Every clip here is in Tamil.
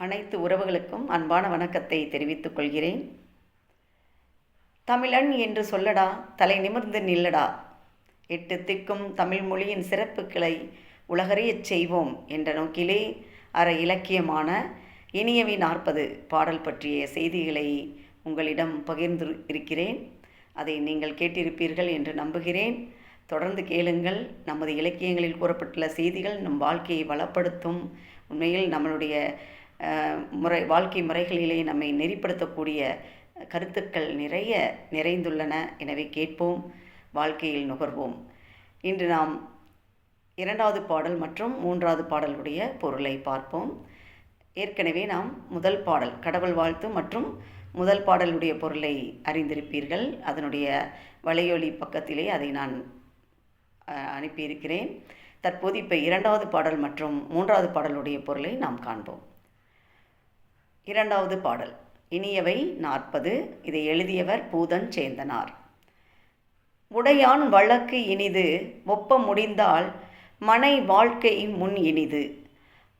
அனைத்து உறவுகளுக்கும் அன்பான வணக்கத்தை தெரிவித்துக் கொள்கிறேன். தமிழன் என்று சொல்லடா தலை நிமிர்ந்து நில்லடா. எட்டு திக்கும் தமிழ் மொழியின் சிறப்புகளை உலகறியச் செய்வோம் என்ற நோக்கிலே அற இலக்கியமான இனியவி நாற்பது பாடல் பற்றிய செய்திகளை உங்களிடம் பகிர்ந்து இருக்கிறேன். அதை நீங்கள் கேட்டிருப்பீர்கள் என்று நம்புகிறேன். தொடர்ந்து கேளுங்கள். நமது இலக்கியங்களில் கூறப்பட்டுள்ள செய்திகள் நம் வாழ்க்கையை வளப்படுத்தும். உண்மையில் நம்மளுடைய முறை வாழ்க்கை முறைகளிலே நம்மை நெறிப்படுத்தக்கூடிய கருத்துக்கள் நிறைய நிறைந்துள்ளன. எனவே கேட்போம் வாழ்க்கையில் நுகர்வோம். இன்று நாம் இரண்டாவது பாடல் மற்றும் மூன்றாவது பாடலுடைய பொருளை பார்ப்போம். ஏற்கனவே நாம் முதல் பாடல் கடவுள் வாழ்த்து மற்றும் முதல் பாடலுடைய பொருளை அறிந்திருப்பீர்கள். அதனுடைய வலையொலி பக்கத்திலே அதை நான் அனுப்பியிருக்கிறேன். தற்போது இப்போ இரண்டாவது பாடல் மற்றும் மூன்றாவது பாடலுடைய பொருளை நாம் காண்போம். இரண்டாவது பாடல். இனியவை நாற்பது. இதை எழுதியவர் பூதன் சேந்தனார். உடையான் வழக்கு இனிது ஒப்ப முடிந்தால் மனை வாழ்க்கை முன் இனிது.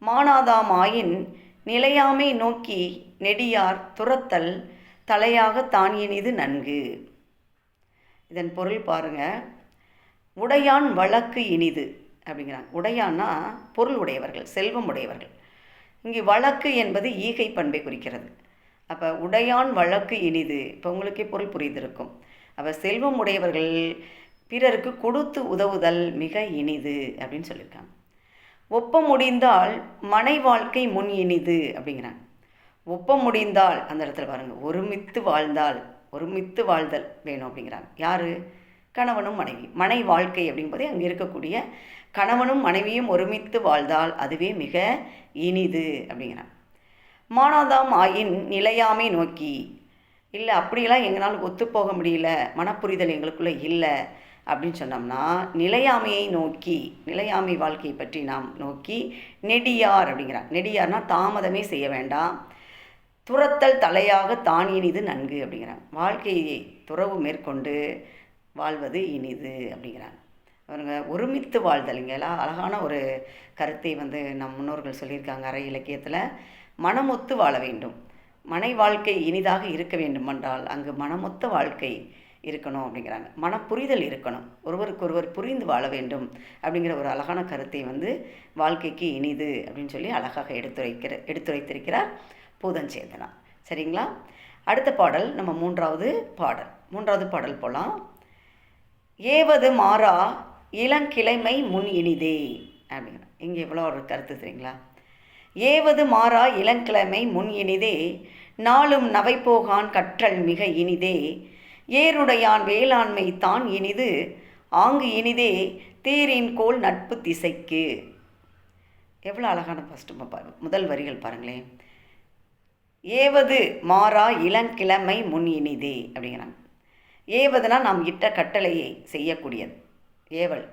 மானாதாமாயின் நிலையாமை நோக்கி நெடியார் துரத்தல் தலையாக தான் இனிது நன்கு. இதன் பொருள் பாருங்க. உடையான் வழக்கு இனிது அப்படிங்கிறாங்க. உடையான்னா பொருள் உடையவர்கள் செல்வம் உடையவர்கள். இங்கே வழக்கு என்பது ஈகை பண்பை குறிக்கிறது. அப்போ உடையான் வழக்கு இனிது. இப்போ உங்களுக்கே பொருள் புரிந்திருக்கும். அப்போ செல்வம் உடையவர்கள் பிறருக்கு கொடுத்து உதவுதல் மிக இனிது அப்படின்னு சொல்லியிருக்காங்க. ஒப்ப முடிந்தால் மனை வாழ்க்கை முன் இனிது அப்படிங்கிறாங்க. ஒப்ப முடிந்தால் அந்த இடத்துல பாருங்கள் ஒருமித்து வாழ்ந்தால் ஒருமித்து வாழ்தல் வேணும் அப்படிங்கிறாங்க. யார்? கணவனும் மனைவி மனை வாழ்க்கை அப்படிங்கும்போது அங்கே இருக்கக்கூடிய கணவனும் மனைவியும் ஒருமித்து வாழ்ந்தால் அதுவே மிக இனிது அப்படிங்கிறான் மானாதாம் ஆயின் நிலையாமை நோக்கி இல்லை அப்படியெல்லாம் எங்களால் ஒத்துப்போக முடியல மனப்புரிதல் எங்களுக்குள்ளே இல்லை அப்படின்னு சொன்னோம்னா நிலையாமையை நோக்கி நிலையாமை வாழ்க்கையை பற்றி நாம் நோக்கி நெடியார் அப்படிங்கிறார். நெடியார்னா தாமதமே செய்ய வேண்டாம் துரத்தல் தலையாக தான் இனிது நன்கு அப்படிங்கிறாங்க. வாழ்க்கையை துறவு மேற்கொண்டு வாழ்வது இனிது அப்படிங்கிறாங்க. அவருங்க ஒருமித்து வாழ்தல். எல்லாம் அழகான ஒரு கருத்தை வந்து நம் முன்னோர்கள் சொல்லியிருக்காங்க அரை இலக்கியத்தில். மனமொத்து வாழ வேண்டும். மனை வாழ்க்கை இனிதாக இருக்க வேண்டுமென்றால் அங்கு மனமொத்த வாழ்க்கை இருக்கணும் அப்படிங்கிறாங்க. மனப்புரிதல் இருக்கணும். ஒருவருக்கு ஒருவர் புரிந்து வாழ வேண்டும் அப்படிங்கிற ஒரு அழகான கருத்தை வந்து வாழ்க்கைக்கு இனிது அப்படின்னு சொல்லி அழகாக எடுத்துரைக்கிற எடுத்துரைத்திருக்கிறார் பூதஞ்சேந்தனா சரிங்களா? அடுத்த பாடல் நம்ம மூன்றாவது பாடல். மூன்றாவது பாடல் போகலாம் ஏவது மாறா இளங்கிழமை முன் இனிதே. அப்படிங்கிற. இங்கே எவ்வளோ ஒரு கருத்து தெரியுங்களா? ஏவது மாறா இளங்கிழமை முன் இனிதே நாளும் நவை போகான் கற்றல் மிக இனிதே. ஏருடையான் வேளாண்மை தான் இனிது ஆங்கு இனிதே தேரின் கோல் நட்பு திசைக்கு. எவ்வளோ அழகான ஃபஸ்ட்டு முதல் வரிகள் பாருங்களேன். ஏவது மாறா இளங்கிழமை முன் இனிதே அப்படிங்கிறாங்க. ஏவதுனா நாம் இட்ட கட்டளையை செய்யக்கூடியது. ஏவல்.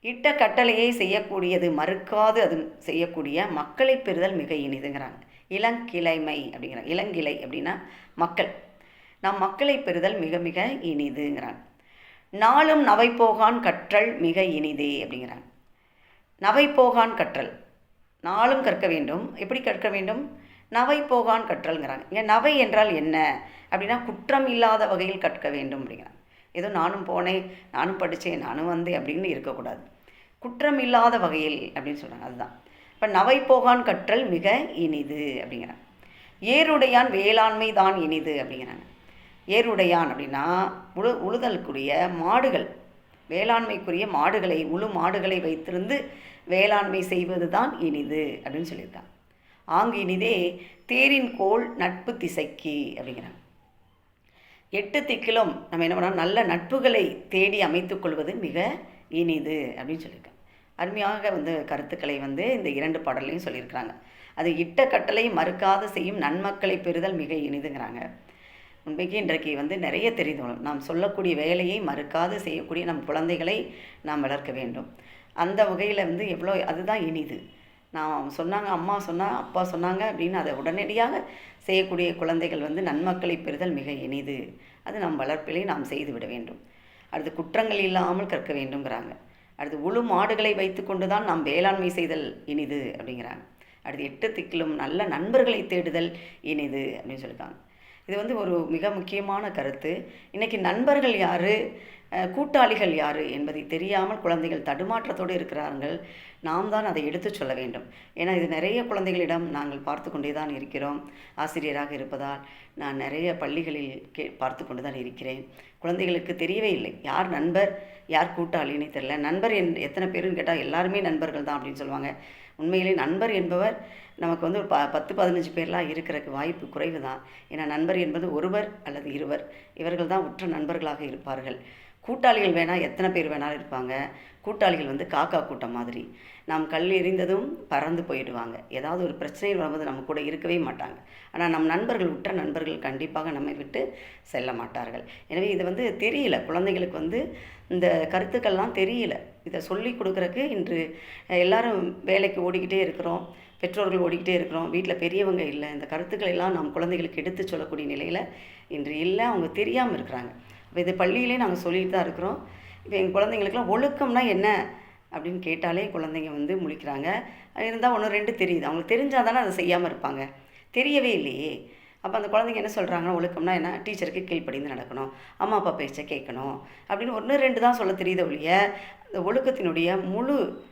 இட்ட கட்டளையை செய்யக்கூடியது மறுக்காது அது செய்யக்கூடிய மக்களை பெறுதல் மிக இனிதுங்கிறாங்க. இளங்கிளைமை அப்படிங்கிறாங்க. இளங்கிளை அப்படின்னா மக்கள். நம் மக்களை பெறுதல் மிக மிக இனிதுங்கிறாங்க. நாளும் நவைப்போகான் கற்றல் மிக இனிதே அப்படிங்கிறாங்க. நவைப்போகான் கற்றல். நாளும் கற்க வேண்டும். எப்படி கற்க வேண்டும்? நவை போகான் கற்றல்ங்கிறாங்க. இங்கே நவை என்றால் என்ன? அப்படின்னா குற்றம் இல்லாத வகையில் கற்க வேண்டும் அப்படிங்கிறாங்க. ஏதோ நானும் போனேன் நானும் படித்தேன் நானும் வந்தேன் அப்படின்னு இருக்கக்கூடாது. குற்றம் இல்லாத வகையில் அப்படின்னு சொல்கிறாங்க அதுதான். இப்போ நவை போகான் கற்றல் மிக இனிது அப்படிங்கிறாங்க. ஏருடையான் வேளாண்மை தான் இனிது அப்படிங்கிறாங்க. ஏருடையான் அப்படின்னா உழு உழுதலுக்குரிய மாடுகள். வேளாண்மைக்குரிய மாடுகளை உழு மாடுகளை வைத்திருந்து வேளாண்மை செய்வது தான் இனிது அப்படின்னு சொல்லியிருக்காங்க. ஆங்கு இனிதே தேரின் கோள் நட்பு திசைக்கு அப்படிங்கிறாங்க. எட்டு திக்கிலும் நம்ம என்ன பண்ணோம்? நல்ல நட்புகளை தேடி அமைத்துக் கொள்வது மிக இனிது அப்படின்னு சொல்லியிருக்காங்க. அருமையாக வந்து கருத்துக்களை வந்து இந்த இரண்டு பாடல்லையும் சொல்லியிருக்கிறாங்க. அது இட்ட கட்டளை மறுக்காத செய்யும் நன்மக்களை பெறுதல் மிக இனிதுங்கிறாங்க. உண்மைக்கு இன்றைக்கு வந்து நிறைய தெரிந்து நாம் சொல்லக்கூடிய வேலையை மறுக்காது செய்யக்கூடிய நம் குழந்தைகளை நாம் வளர்க்க வேண்டும். அந்த வகையில் வந்து எவ்வளோ அதுதான் இனிது. நான் சொன்னாங்க அம்மா சொன்னா அப்பா சொன்னாங்க அப்படின்னு அதை உடனடியாக செய்யக்கூடிய குழந்தைகள் வந்து நன்மக்களை பெறுதல் மிக இனிது அது நம் வளர்ப்பிலே நாம் செய்து விட வேண்டும். அடுத்து குற்றங்கள் இல்லாமல் கற்க வேண்டுங்கிறாங்க அடுத்து உழு மாடுகளை வைத்துக்கொண்டு தான் நாம் வேளாண்மை செய்தல் இனிது அப்படிங்கிறாங்க. அடுத்து எட்டு திக்கிலும் நல்ல நண்பர்களை தேடுதல் இனிது அப்படின்னு சொல்லியிருக்காங்க. இது வந்து ஒரு மிக முக்கியமான கருத்து. இன்றைக்கி நண்பர்கள் யார்? கூட்டாளிகள் யார் என்பதை தெரியாமல் குழந்தைகள் தடுமாற்றத்தோடு இருக்கிறார்கள். நாம் தான் அதை எடுத்து சொல்ல வேண்டும். ஏன்னா இது நிறைய குழந்தைகளிடம் நாங்கள் பார்த்து கொண்டே தான் இருக்கிறோம். ஆசிரியராக இருப்பதால் நான் நிறைய பள்ளிகளில் கே பார்த்து கொண்டு தான் இருக்கிறேன். குழந்தைகளுக்கு தெரியவே இல்லை. யார் நண்பர் யார் கூட்டாளின்னு தெரில நண்பர் என் எத்தனை பேருன்னு கேட்டால் எல்லாருமே நண்பர்கள் தான் அப்படின்னு சொல்லுவாங்க. உண்மையிலே நண்பர் என்பவர் நமக்கு வந்து ஒரு ப பத்து பதினஞ்சு பேர்லாம் இருக்கிறக்கு வாய்ப்பு குறைவு தான் ஏன்னா நண்பர் என்பது ஒருவர் அல்லது இருவர். இவர்கள் தான் உற்ற நண்பர்களாக இருப்பார்கள். கூட்டாளிகள் வேணால் எத்தனை பேர் வேணாலும் இருப்பாங்க. கூட்டாளிகள் வந்து காக்கா கூட்டம் மாதிரி. நாம் கல் எறிந்ததும் பறந்து போயிடுவாங்க. ஏதாவது ஒரு பிரச்சனையில் வரும்போது நம்ம கூட இருக்கவே மாட்டாங்க. ஆனால் நம் நண்பர்கள் உற்ற நண்பர்கள் கண்டிப்பாக நம்மை விட்டு செல்ல மாட்டார்கள். எனவே இது வந்து தெரியல. குழந்தைகளுக்கு வந்து இந்த கருத்துக்கள்லாம் தெரியல. இதை சொல்லி கொடுக்குறக்கு இன்று எல்லாரும் வேலைக்கு ஓடிக்கிட்டே இருக்கிறோம் பெற்றோர்கள் ஓடிக்கிட்டே இருக்கிறோம் வீட்டில் பெரியவங்க இல்லை இந்த கருத்துக்கள் எல்லாம் நாம் குழந்தைகளுக்கு எடுத்து சொல்லக்கூடிய நிலையில் இன்று இல்லை அவங்க தெரியாமல் இருக்கிறாங்க. இப்போ இது பள்ளியிலே நாங்கள் சொல்லிட்டு தான் இருக்கிறோம். இப்போ எங்கள் குழந்தைங்களுக்குலாம் ஒழுக்கம்னா என்ன அப்படின்னு கேட்டாலே குழந்தைங்க வந்து முழிக்கிறாங்க. இருந்தால் ஒன்று ரெண்டு தெரியுது. அவங்களுக்கு தெரிஞ்சால் தானே அதை செய்யாமல் இருப்பாங்க. தெரியவே இல்லையே. அப்போ அந்த குழந்தைங்க என்ன சொல்கிறாங்கன்னா ஒழுக்கம்னா என்ன? டீச்சருக்கு கீழ்ப்படிந்து நடக்கணும். அம்மா அப்பா பேச்சை கேட்கணும். அப்படின்னு ஒன்று ரெண்டு தான் சொல்ல தெரியுது ஒழிய இந்த ஒழுக்கத்தினுடைய முழு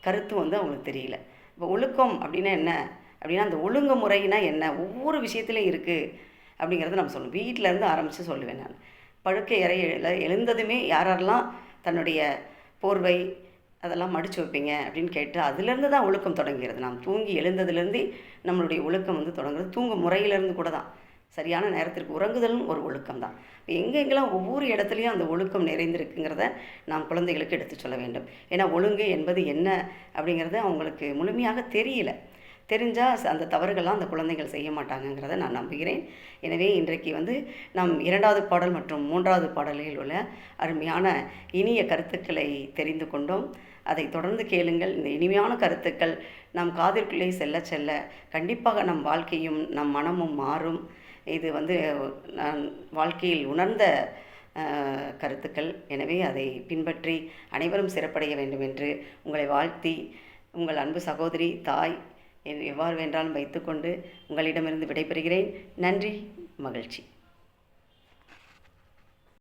கருத்து வந்து அவங்களுக்கு தெரியல. இப்போ ஒழுக்கம் அப்படின்னா என்ன? அப்படின்னா அந்த ஒழுங்கு முறைனா என்ன? ஒவ்வொரு விஷயத்துலையும் இருக்குது அப்படிங்கிறத நம்ம சொல்லணும். வீட்டிலேருந்து ஆரம்பித்து சொல்லுவேன் நான். படுக்கை அறையில் எழுந்ததுமே யாரெல்லாம் தன்னுடைய போர்வை அதெல்லாம் மடித்து வைப்பீங்க அப்படின்னு கேட்டு அதுலேருந்து தான் ஒழுக்கம் தொடங்குகிறது. நாம் தூங்கி எழுந்ததுலேருந்தே நம்மளுடைய ஒழுக்கம் வந்து தொடங்குறது. தூங்கும் முறையிலேருந்து கூட தான். சரியான நேரத்திற்கு உறங்குதலும் ஒரு ஒழுக்கம் தான் எங்கெங்கெல்லாம் ஒவ்வொரு இடத்துலையும் அந்த ஒழுக்கம் நிறைந்திருக்குங்கிறத நாம் குழந்தைகளுக்கு எடுத்து சொல்ல வேண்டும். ஏன்னா ஒழுங்கு என்பது என்ன அப்படிங்கிறத அவங்களுக்கு முழுமையாக தெரியல. தெரிஞ்சால் அந்த தவறுகள்லாம் அந்த குழந்தைகள் செய்ய மாட்டாங்கங்கிறத நான் நம்புகிறேன். எனவே இன்றைக்கு வந்து நம் இரண்டாவது பாடல் மற்றும் மூன்றாவது பாடலில் உள்ள அருமையான இனிய கருத்துக்களை தெரிந்து கொண்டோம். அதை தொடர்ந்து கேளுங்கள். இந்த இனிமையான கருத்துக்கள் நம் காதிற்குள்ளே செல்ல செல்ல கண்டிப்பாக நம் வாழ்க்கையும் நம் மனமும் மாறும். இது வந்து நான் வாழ்க்கையில் உணர்ந்த கருத்துக்கள். எனவே அதை பின்பற்றி அனைவரும் சிறப்படைய வேண்டும் என்று உங்களை வாழ்த்தி உங்கள் அன்பு சகோதரி தாய் எவ்வாறு வேண்டாலும் வைத்துக்கொண்டு உங்களிடமிருந்து விடைபெறுகிறேன். நன்றி மகிழ்ச்சி.